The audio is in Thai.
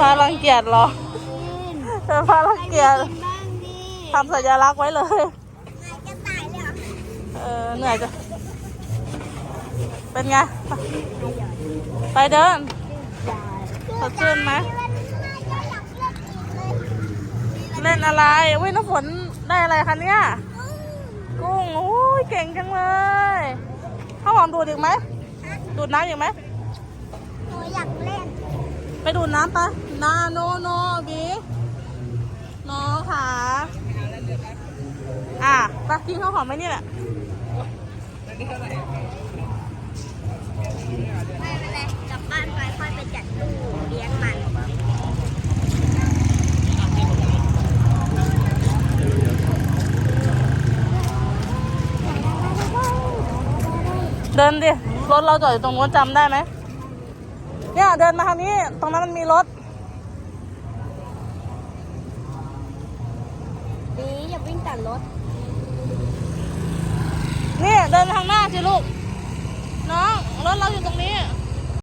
ฟ้ารังเกียจเหรอกินไฟฟ้ารังเกียจกินบ้างดิทำสัญลักษณ์ไว้เลย นายจะตายเลยเหรอเออเหนื่อยจะเป็นไง ไปเดิน สดชื่นไหมเล่นอะไรอุ้ยน้ำฝนได้อะไรคะเนี่ยกุ้งโอ้ยเก่งจังเลยข้าวหอมดูดอีกไหม ดูดน้ำอีกไหม หนูอยากเล่น ไปดูดน้ำไป นาโนโนบีน้องค่ะ อะไปกินข้าวหอมไหมเนี่ยแหละไม่เป็นไรกลับบ้านไปค่อยไปจัดตู้เลี้ยงมันเดินดิ รถเราจอดอยู่ตรงนู้นจำได้ไหม เนี่ยเดินมาทางนี้ ตรงนั้นมันมีรถ ดี จัดรถนี่เดินทางหน้าสิลูก น้อง รถเราอยู่ตรงนี้